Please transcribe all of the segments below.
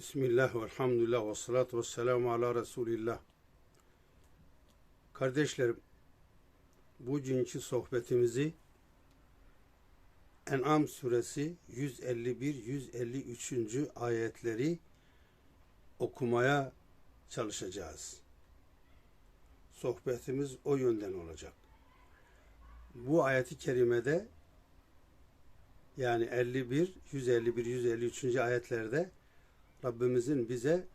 Bismillah ve elhamdülillah ve salatu ve selamu ala Resulillah. Kardeşlerim, bugünkü sohbetimizi En'am suresi 151-153. ayetleri okumaya çalışacağız. Sohbetimiz o yönden olacak. Bu ayeti kerimede yani 51, 151, 153. ayetlerde Rabbimizin bize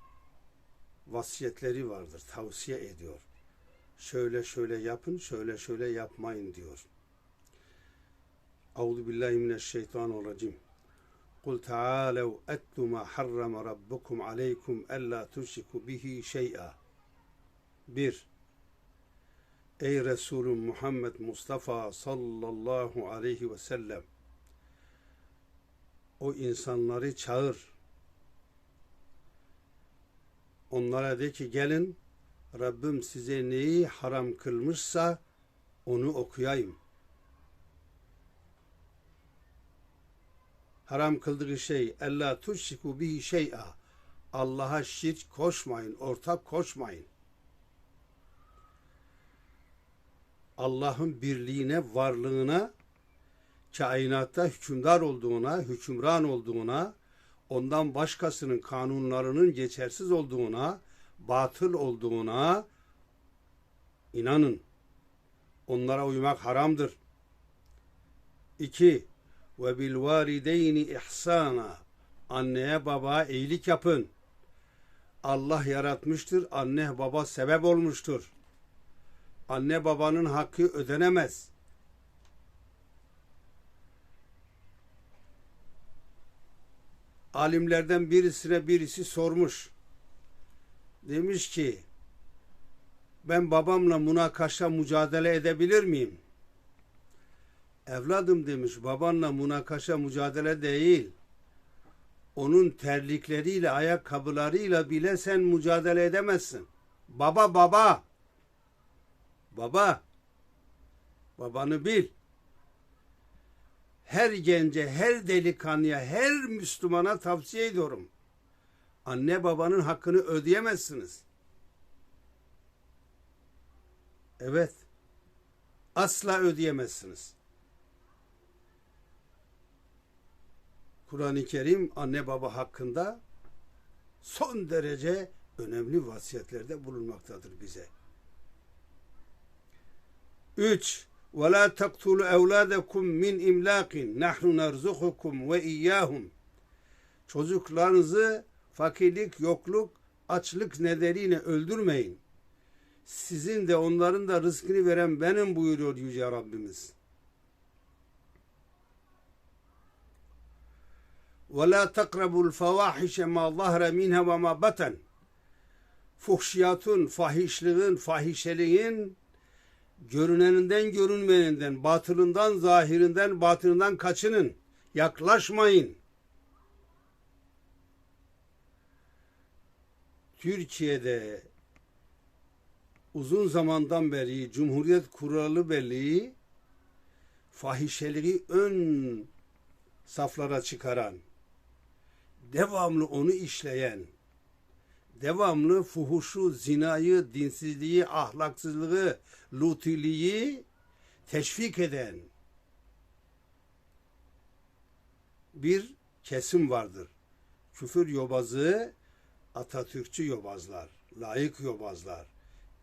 vasiyetleri vardır. Tavsiye ediyor. Şöyle şöyle yapın, şöyle şöyle yapmayın diyor. Euzu billahi mineşşeytanirracim. Kul taalev etlu ma harrama rabbukum aleykum alla tuşriku bihi şey'a. 1. Ey Resulüm Muhammed Mustafa sallallahu aleyhi ve sellem o insanları çağır. Onlara de ki gelin Rabbim size neyi haram kılmışsa onu okuyayım. Haram kıldığı şey ella tuşriku bihi şey'a. Allah'a şirk koşmayın, ortak koşmayın. Allah'ın birliğine, varlığına, kainatta hükümdar olduğuna, hükümran olduğuna, ondan başkasının kanunlarının geçersiz olduğuna, batıl olduğuna inanın. Onlara uymak haramdır. 2. Ve bil valideyni ihsana. Anneye babaya iyilik yapın. Allah yaratmıştır, anne baba sebep olmuştur. Anne babanın hakkı ödenemez. Alimlerden birisine birisi sormuş. Demiş ki ben babamla münakaşa mücadele edebilir miyim? Evladım demiş babanla münakaşa mücadele değil. Onun terlikleriyle, ayakkabılarıyla bile sen mücadele edemezsin. Baba baba. Baba. Babanı bil her gence, her delikanlıya, her Müslümana tavsiye ediyorum. Anne babanın hakkını ödeyemezsiniz. Evet. Asla ödeyemezsiniz. Kur'an-ı Kerim anne baba hakkında son derece önemli vasiyetlerde bulunmaktadır bize. 3. وَلَا تَقْتُلُوا اَوْلَادَكُمْ مِنْ اِمْلَاقٍ نَحْنُ نَرْزُقُكُمْ وَاِيَّاهُمْ Çocuklarınızı fakirlik, yokluk, açlık nedeniyle öldürmeyin. Sizin de onların da rızkını veren benim buyuruyor Yüce Rabbimiz. وَلَا تَقْرَبُوا الْفَوَاحِشَ مَا ظَهْرَ مِنْهَا وَمَا بَطَنْ Fuhşiyatın, fahişliğin, fahişeliğin görüneninden görünmeyeninden, batılından zahirinden, batılından kaçının. Yaklaşmayın. Türkiye'de uzun zamandan beri Cumhuriyet kuralı belli fahişeliği ön saflara çıkaran, devamlı onu işleyen, devamlı fuhuşu, zinayı, dinsizliği, ahlaksızlığı, lutiliği teşvik eden bir kesim vardır. Küfür yobazı, Atatürkçü yobazlar, layık yobazlar,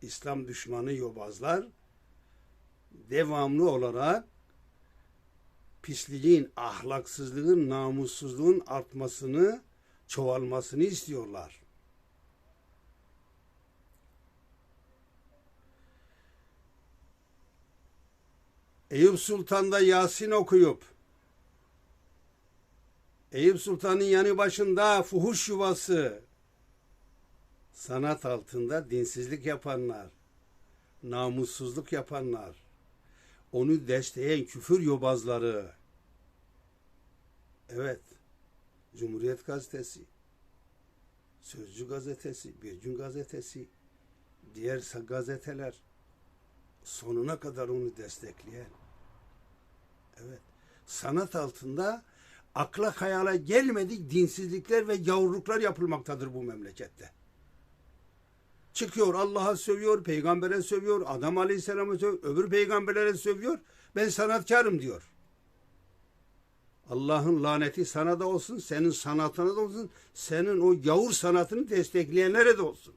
İslam düşmanı yobazlar devamlı olarak pisliğin, ahlaksızlığın, namussuzluğun artmasını, çoğalmasını istiyorlar. Eyüp Sultan'da Yasin okuyup Eyüp Sultan'ın yanı başında fuhuş yuvası sanat altında dinsizlik yapanlar, namussuzluk yapanlar, onu destekleyen küfür yobazları. Evet, Cumhuriyet Gazetesi, Sözcü Gazetesi, Bir Gün Gazetesi, diğer gazeteler sonuna kadar onu destekleyen Evet. Sanat altında akla hayala gelmedik dinsizlikler ve yavruluklar yapılmaktadır bu memlekette. Çıkıyor Allah'a sövüyor, peygambere sövüyor, Adam Aleyhisselam'a sövüyor, öbür peygamberlere sövüyor. Ben sanatkarım diyor. Allah'ın laneti sana da olsun, senin sanatına da olsun, senin o yavur sanatını destekleyenlere de olsun.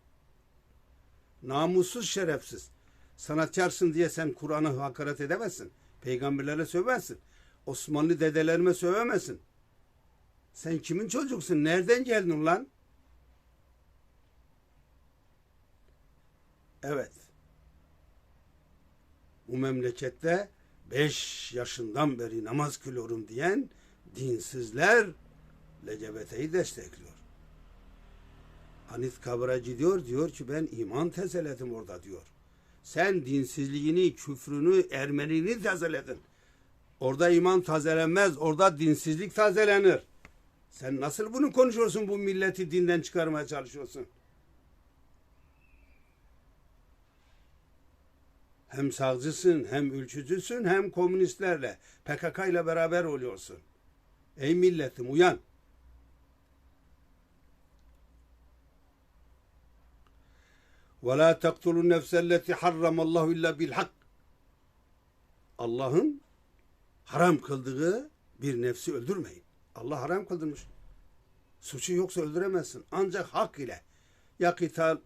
Namussuz, şerefsiz. Sanatkarsın diye sen Kur'an'ı hakaret edemezsin. Peygamberlere söversin. Osmanlı dedelerime sövemezsin. Sen kimin çocuksun? Nereden geldin lan? Evet. Bu memlekette beş yaşından beri namaz kılıyorum diyen dinsizler LGBT'yi destekliyor. Hanif Kabracı diyor, diyor ki ben iman tezeledim orada diyor. Sen dinsizliğini, küfrünü, Ermeniliğini tazeledin. Orada iman tazelenmez, orada dinsizlik tazelenir. Sen nasıl bunu konuşuyorsun, bu milleti dinden çıkarmaya çalışıyorsun? Hem sağcısın, hem ülkücüsün, hem komünistlerle, PKK ile beraber oluyorsun. Ey milletim uyan. Ve la taktulun nefselleti harramallahu illa bil hak. Allah'ın haram kıldığı bir nefsi öldürmeyin. Allah haram kıldırmış. Suçu yoksa öldüremezsin. Ancak hak ile. Ya kital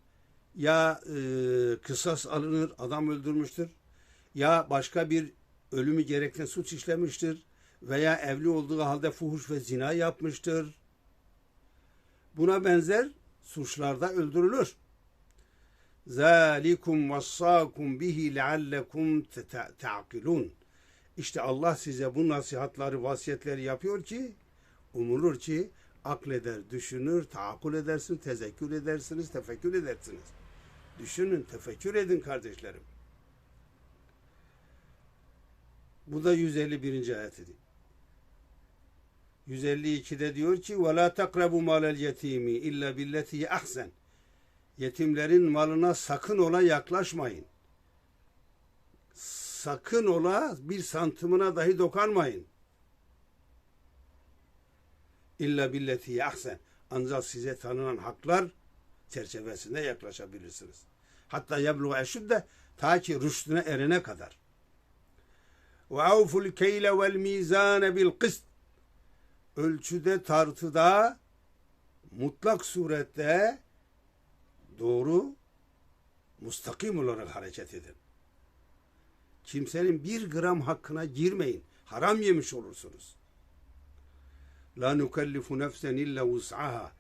ya e, kısas alınır, adam öldürmüştür. Ya başka bir ölümü gerekten suç işlemiştir. Veya evli olduğu halde fuhuş ve zina yapmıştır. Buna benzer suçlarda öldürülür. Zalikum vassakum bihi leallekum ta'kilun. İşte Allah size bu nasihatları, vasiyetleri yapıyor ki umulur ki akleder, düşünür, taakkul edersin, tezekkür edersiniz, tefekkür edersiniz. Düşünün, tefekkür edin kardeşlerim. Bu da 151. ayet idi. 152'de diyor ki: "Ve la takrabu malal yetimi illa billeti ahsen." Yetimlerin malına sakın ola yaklaşmayın. Sakın ola bir santimine dahi dokanmayın. İlla billeti ahsen. Ancak size tanınan haklar çerçevesinde yaklaşabilirsiniz. Hatta yeblu eşüdde ta ki rüştüne erene kadar. Ve avful keyle vel mizane bil kıst. Ölçüde tartıda mutlak surette doğru mustakim olarak hareket edin. Kimsenin bir gram hakkına girmeyin. Haram yemiş olursunuz. La nukellifu nefsen illa vus'aha.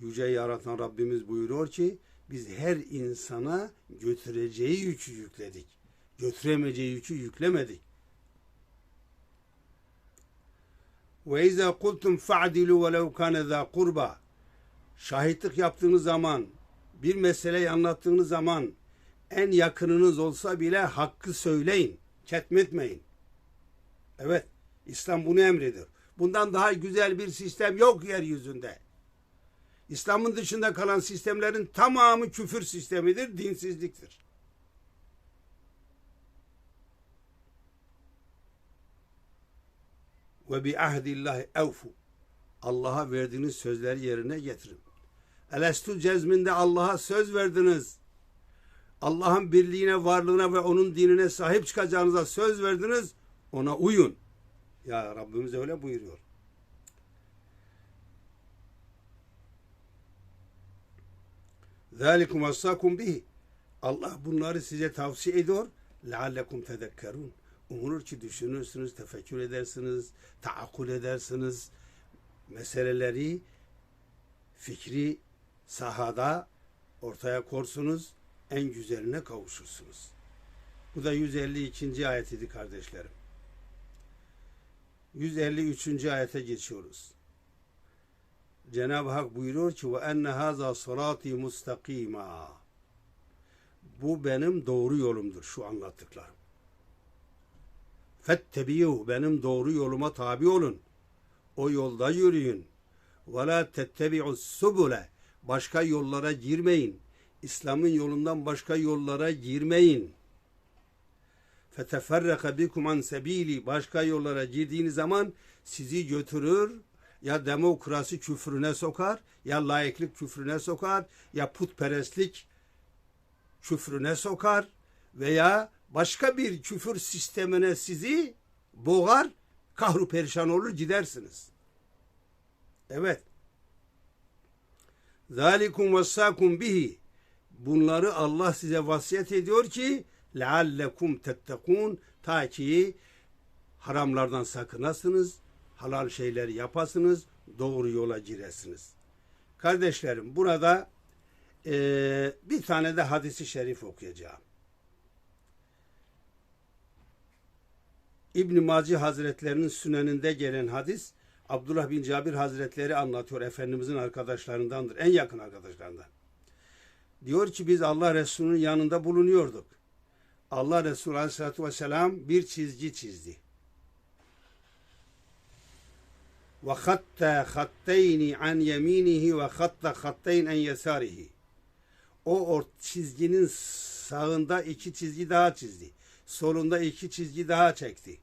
Yüce yaratan Rabbimiz buyuruyor ki biz her insana götüreceği yükü yükledik. Götüremeyeceği yükü yüklemedik. Ve izâ kultum fa'dilu velev kâne zâ kurba. Şahitlik yaptığınız zaman, bir meseleyi anlattığınız zaman en yakınınız olsa bile hakkı söyleyin. Ketmetmeyin. Evet, İslam bunu emrediyor. Bundan daha güzel bir sistem yok yeryüzünde. İslam'ın dışında kalan sistemlerin tamamı küfür sistemidir, dinsizliktir. Ve bi ahdillahi evfu. Allah'a verdiğiniz sözleri yerine getirin. Elestu cezminde Allah'a söz verdiniz. Allah'ın birliğine, varlığına ve onun dinine sahip çıkacağınıza söz verdiniz. Ona uyun. Ya Rabbimiz öyle buyuruyor. Zalikum vasakum bihi. Allah bunları size tavsiye ediyor. Leallekum tedekkerun. Umulur ki düşünürsünüz, tefekkür edersiniz, taakkul edersiniz. Meseleleri, fikri sahada ortaya korsunuz, en güzeline kavuşursunuz. Bu da 152. ayet idi kardeşlerim. 153. ayete geçiyoruz. Cenab-ı Hak buyuruyor ki ve enne haza sırati mustakima. Bu benim doğru yolumdur şu anlattıklarım. Fettebiyu benim doğru yoluma tabi olun. O yolda yürüyün. Ve la tettebi'u subule başka yollara girmeyin. İslam'ın yolundan başka yollara girmeyin. Feteferraka bikum an sebili başka yollara girdiğiniz zaman sizi götürür ya demokrasi küfrüne sokar ya laiklik küfrüne sokar ya putperestlik küfrüne sokar veya başka bir küfür sistemine sizi boğar, kahru perişan olur gidersiniz. Evet. Zalikum vessakum bihi. Bunları Allah size vasiyet ediyor ki leallekum tettekun ta ki haramlardan sakınasınız, halal şeyleri yapasınız, doğru yola giresiniz. Kardeşlerim burada eee, bir tane de hadisi şerif okuyacağım. İbn Maci Hazretlerinin süneninde gelen hadis Abdullah bin Cabir Hazretleri anlatıyor. Efendimizin arkadaşlarındandır. En yakın arkadaşlarından. Diyor ki biz Allah Resulü'nün yanında bulunuyorduk. Allah Resulü Aleyhisselatü Vesselam bir çizgi çizdi. Ve hatta hatteyni an yeminihi ve hatta hatteyn en yesarihi. O or çizginin sağında iki çizgi daha çizdi. Solunda iki çizgi daha çekti.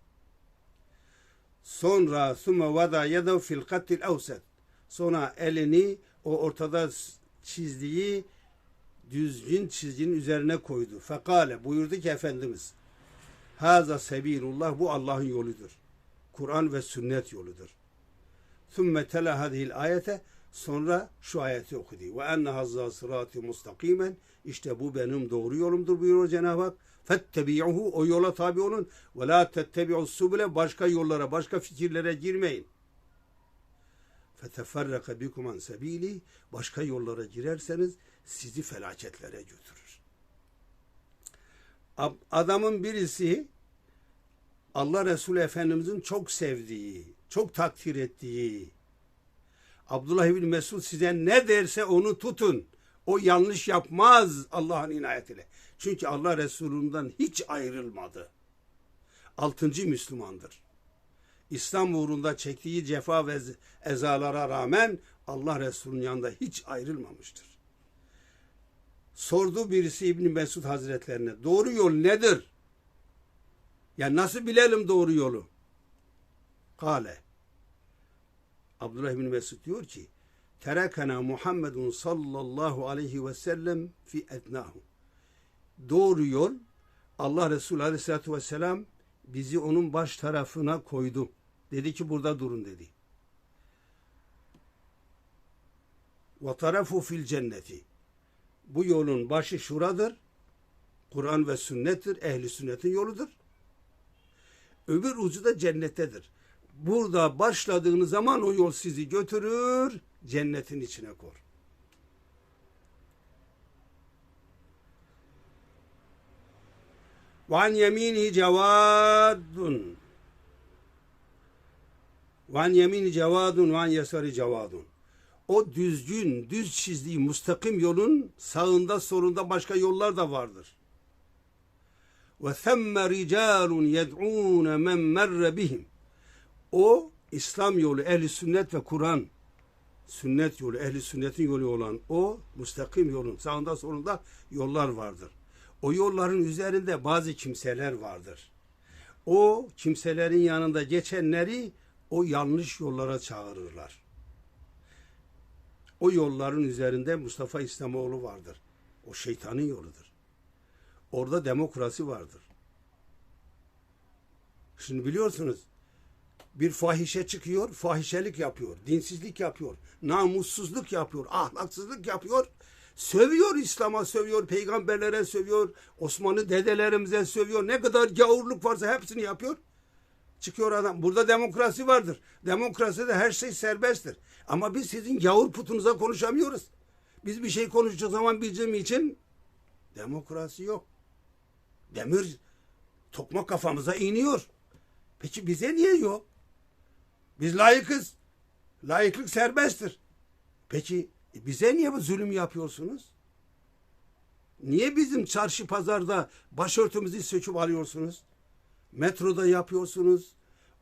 Sonra sümme vada yedev fil kattil evset. Sonra elini o ortada çizdiği düzgün çizginin üzerine koydu. Fekale buyurdu ki Efendimiz Haza sebilullah bu Allah'ın yoludur. Kur'an ve sünnet yoludur. Sümme tela hadihil ayete sonra şu ayeti okudu. Ve enne hazza sırati mustakimen işte bu benim doğru yolumdur buyuruyor Cenab-ı Hak. Fettebi'uhu o yola tabi olun ve la tettebi'us subule başka yollara başka fikirlere girmeyin. Feteferraka bikum an sebili başka yollara girerseniz sizi felaketlere götürür. Adamın birisi Allah Resulü Efendimizin çok sevdiği, çok takdir ettiği Abdullah bin Mesud size ne derse onu tutun. O yanlış yapmaz Allah'ın inayetiyle. Çünkü Allah Resulü'nden hiç ayrılmadı. Altıncı Müslümandır. İslam uğrunda çektiği cefa ve ezalara rağmen Allah Resulü'nün yanında hiç ayrılmamıştır. Sordu birisi İbn Mesud Hazretlerine doğru yol nedir? Ya nasıl bilelim doğru yolu? Kale Abdullah bin Mesud diyor ki terekena Muhammedun sallallahu aleyhi ve sellem fi etnahu. Doğru yol Allah Resulü aleyhissalatü vesselam bizi onun baş tarafına koydu. Dedi ki burada durun dedi. Ve tarafu fil cenneti. Bu yolun başı şuradır. Kur'an ve sünnettir. Ehli sünnetin yoludur. Öbür ucu da cennettedir. Burada başladığınız zaman o yol sizi götürür, cennetin içine kor. Van yemini cevadun. Van yemini cevadun, van yasari cevadun. O düzgün, düz çizdiği müstakim yolun sağında solunda başka yollar da vardır. Ve themme ricalun yed'un men merre bihim. O İslam yolu, ehli sünnet ve Kur'an sünnet yolu, ehli sünnetin yolu olan o müstakim yolun sağında solunda yollar vardır. O yolların üzerinde bazı kimseler vardır. O kimselerin yanında geçenleri o yanlış yollara çağırırlar. O yolların üzerinde Mustafa İslamoğlu vardır. O şeytanın yoludur. Orada demokrasi vardır. Şimdi biliyorsunuz bir fahişe çıkıyor, fahişelik yapıyor, dinsizlik yapıyor, namussuzluk yapıyor, ahlaksızlık yapıyor, sövüyor İslam'a sövüyor, peygamberlere sövüyor, Osmanlı dedelerimize sövüyor, ne kadar gavurluk varsa hepsini yapıyor. Çıkıyor adam. Burada demokrasi vardır. Demokraside her şey serbesttir. Ama biz sizin gavur putunuza konuşamıyoruz. Biz bir şey konuşacak zaman bizim için demokrasi yok. Demir tokma kafamıza iniyor. Peki bize niye yok? Biz layıkız. Layıklık serbesttir. Peki bize niye bu zulüm yapıyorsunuz? Niye bizim çarşı pazarda başörtümüzü söküp alıyorsunuz? Metroda yapıyorsunuz,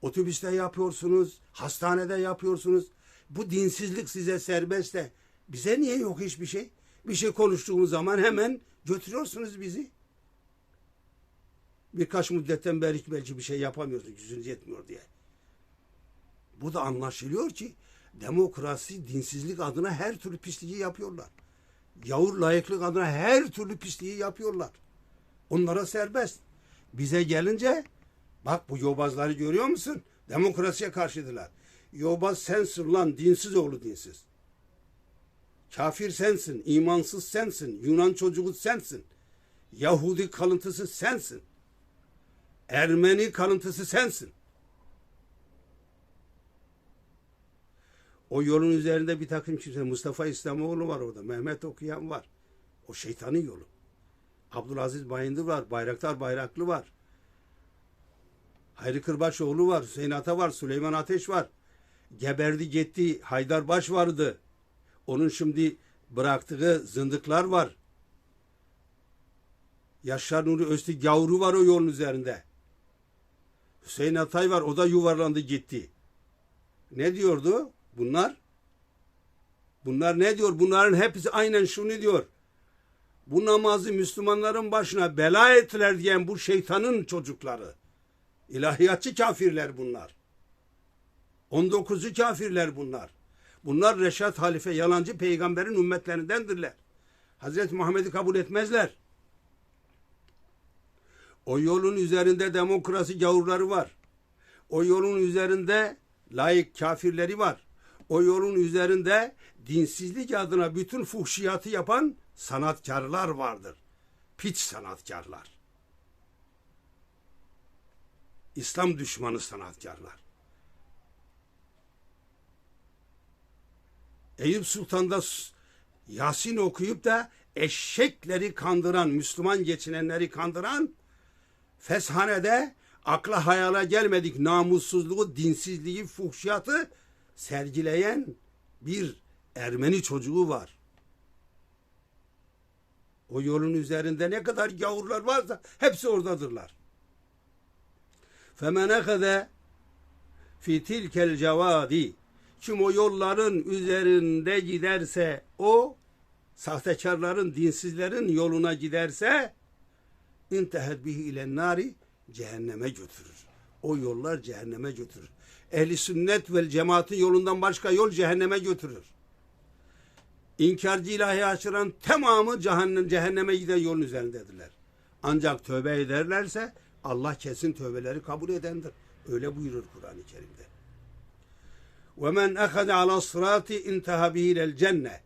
otobüste yapıyorsunuz, hastanede yapıyorsunuz. Bu dinsizlik size serbest de bize niye yok hiçbir şey? Bir şey konuştuğumuz zaman hemen götürüyorsunuz bizi. Birkaç müddetten beri belki bir şey yapamıyorsunuz, gücünüz yetmiyor diye. Bu da anlaşılıyor ki demokrasi, dinsizlik adına her türlü pisliği yapıyorlar. Yavur layıklık adına her türlü pisliği yapıyorlar. Onlara serbest. Bize gelince bak bu yobazları görüyor musun? Demokrasiye karşıdılar. Yobaz sensin lan dinsiz oğlu dinsiz. Kafir sensin, imansız sensin, Yunan çocuğu sensin. Yahudi kalıntısı sensin. Ermeni kalıntısı sensin. O yolun üzerinde bir takım kimse, Mustafa İslamoğlu var orada, Mehmet Okuyan var. O şeytanın yolu. Abdülaziz Bayındır var, Bayraktar Bayraklı var. Hayri Kırbaçoğlu var, Hüseyin Ata var, Süleyman Ateş var. Geberdi gitti, Haydar Baş vardı. Onun şimdi bıraktığı zındıklar var. Yaşar Nuri Öztürk Gavuru var o yolun üzerinde. Hüseyin Atay var, o da yuvarlandı gitti. Ne diyordu bunlar? Bunlar ne diyor? Bunların hepsi aynen şunu diyor. Bu namazı Müslümanların başına bela ettiler diyen bu şeytanın çocukları. İlahiyatçı kafirler bunlar. 19'u kafirler bunlar. Bunlar Reşat Halife yalancı peygamberin ümmetlerindendirler. Hazreti Muhammed'i kabul etmezler. O yolun üzerinde demokrasi gavurları var. O yolun üzerinde layık kafirleri var. O yolun üzerinde dinsizlik adına bütün fuhşiyatı yapan sanatkarlar vardır. Piç sanatkarlar. İslam düşmanı sanatkarlar. Eyüp Sultan'da Yasin okuyup da eşekleri kandıran, Müslüman geçinenleri kandıran Feshane'de akla hayala gelmedik namussuzluğu, dinsizliği, fuhşiyatı sergileyen bir Ermeni çocuğu var. O yolun üzerinde ne kadar gavurlar varsa hepsi oradadırlar. فَمَنْ اَخَذَ fi tilkel cevadi kim o yolların üzerinde giderse o sahtekarların, dinsizlerin yoluna giderse intehed bihi ile nari cehenneme götürür. O yollar cehenneme götürür. Ehli sünnet ve cemaatin yolundan başka yol cehenneme götürür. İnkarcı ilahi aşıran tamamı cehennem, cehenneme giden yolun üzerindedirler. Ancak tövbe ederlerse Allah kesin tövbeleri kabul edendir. Öyle buyurur Kur'an-ı Kerim'de. وَمَنْ اَخَذَ عَلَى الصِّرَاطِ اِنْتَهَ بِهِ الْجَنَّةِ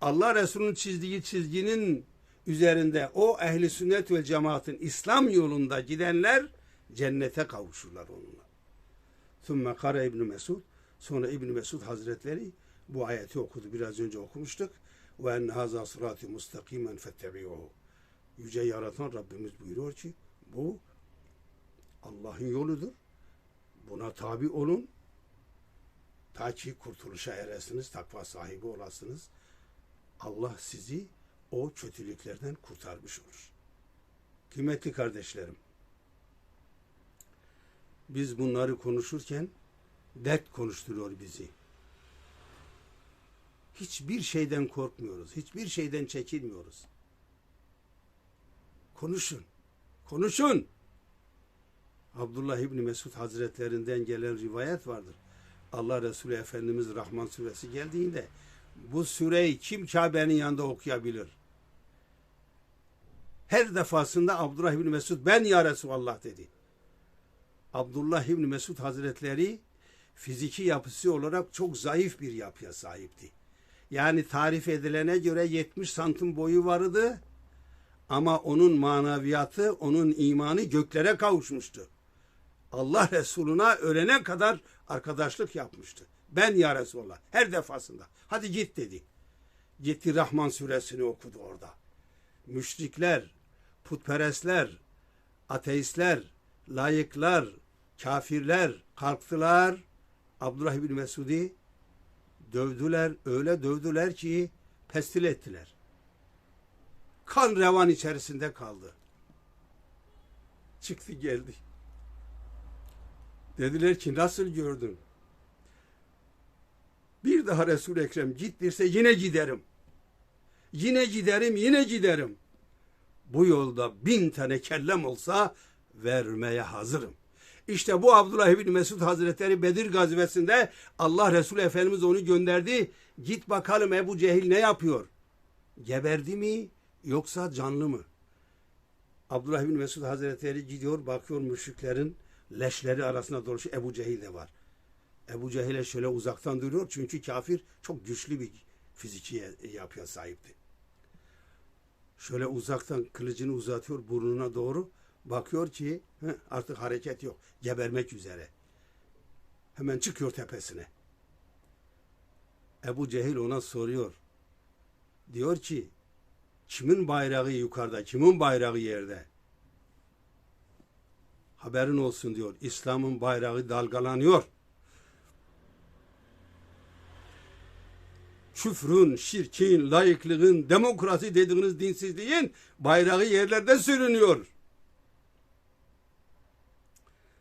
Allah Resulü'nün çizdiği çizginin üzerinde o ehli sünnet ve cemaatin İslam yolunda gidenler cennete kavuşurlar onunla. Thumma kara İbn Mesud sonra İbn Mesud Hazretleri bu ayeti okudu. Biraz önce okumuştuk. Ve en haza sırati mustakimen fettebi'uhu. Yüce yaratan Rabbimiz buyuruyor ki bu Allah'ın yoludur. Buna tabi olun. Ta ki kurtuluşa eresiniz, takva sahibi olasınız. Allah sizi o kötülüklerden kurtarmış olur. Kıymetli kardeşlerim, biz bunları konuşurken dert konuşturuyor bizi. Hiçbir şeyden korkmuyoruz, hiçbir şeyden çekinmiyoruz. Konuşun, konuşun. Abdullah İbni Mesud Hazretlerinden gelen rivayet vardır. Allah Resulü Efendimiz Rahman suresi geldiğinde bu süreyi kim Kabe'nin yanında okuyabilir? Her defasında Abdullah İbni Mesud ben ya Resulallah dedi. Abdullah İbni Mesud Hazretleri fiziki yapısı olarak çok zayıf bir yapıya sahipti. Yani tarif edilene göre 70 santim boyu vardı ama onun manaviyatı, onun imanı göklere kavuşmuştu. Allah Resuluna ölene kadar arkadaşlık yapmıştı. Ben ya Resulallah her defasında. Hadi git dedi. Gitti Rahman suresini okudu orada. Müşrikler, putperestler, ateistler, layıklar, kafirler kalktılar. Abdullah bin Mesud'i dövdüler. Öyle dövdüler ki pestil ettiler. Kan revan içerisinde kaldı. Çıktı geldi. Dediler ki nasıl gördün? Bir daha Resul-i Ekrem git yine giderim. Yine giderim, yine giderim. Bu yolda bin tane kellem olsa vermeye hazırım. İşte bu Abdullah bin Mesud Hazretleri Bedir gazvesinde Allah Resulü Efendimiz onu gönderdi. Git bakalım Ebu Cehil ne yapıyor? Geberdi mi yoksa canlı mı? Abdullah bin Mesud Hazretleri gidiyor bakıyor müşriklerin leşleri arasında dolaşıyor. Ebu Cehil de var. Ebu Cehil'e şöyle uzaktan duruyor çünkü kafir çok güçlü bir fiziki yapıya sahipti. Şöyle uzaktan kılıcını uzatıyor burnuna doğru. Bakıyor ki artık hareket yok. Gebermek üzere. Hemen çıkıyor tepesine. Ebu Cehil ona soruyor. Diyor ki kimin bayrağı yukarıda, kimin bayrağı yerde? Haberin olsun diyor. İslam'ın bayrağı dalgalanıyor. küfrün, şirkin, layıklığın, demokrasi dediğiniz dinsizliğin bayrağı yerlerde sürünüyor.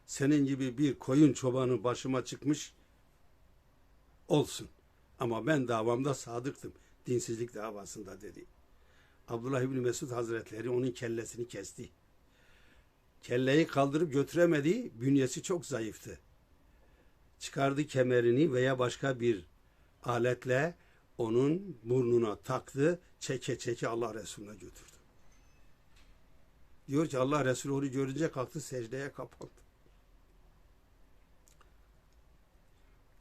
Senin gibi bir koyun çobanı başıma çıkmış olsun. Ama ben davamda sadıktım. Dinsizlik davasında dedi. Abdullah İbni Mesud Hazretleri onun kellesini kesti. Kelleyi kaldırıp götüremedi. Bünyesi çok zayıftı. Çıkardı kemerini veya başka bir aletle onun burnuna taktı, çeke çeke Allah Resulüne götürdü. Diyor ki Allah Resulü onu görünce kalktı secdeye kapandı.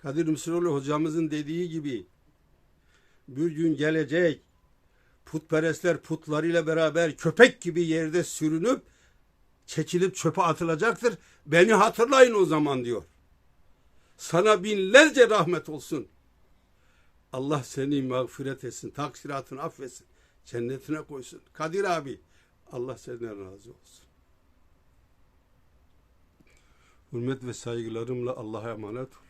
Kadir Mısıroğlu hocamızın dediği gibi bir gün gelecek putperestler putlarıyla beraber köpek gibi yerde sürünüp çekilip çöpe atılacaktır. Beni hatırlayın o zaman diyor. Sana binlerce rahmet olsun. Allah seni mağfiret etsin, taksiratını affetsin, cennetine koysun. Kadir abi, Allah senden razı olsun. Hürmet ve saygılarımla Allah'a emanet ol.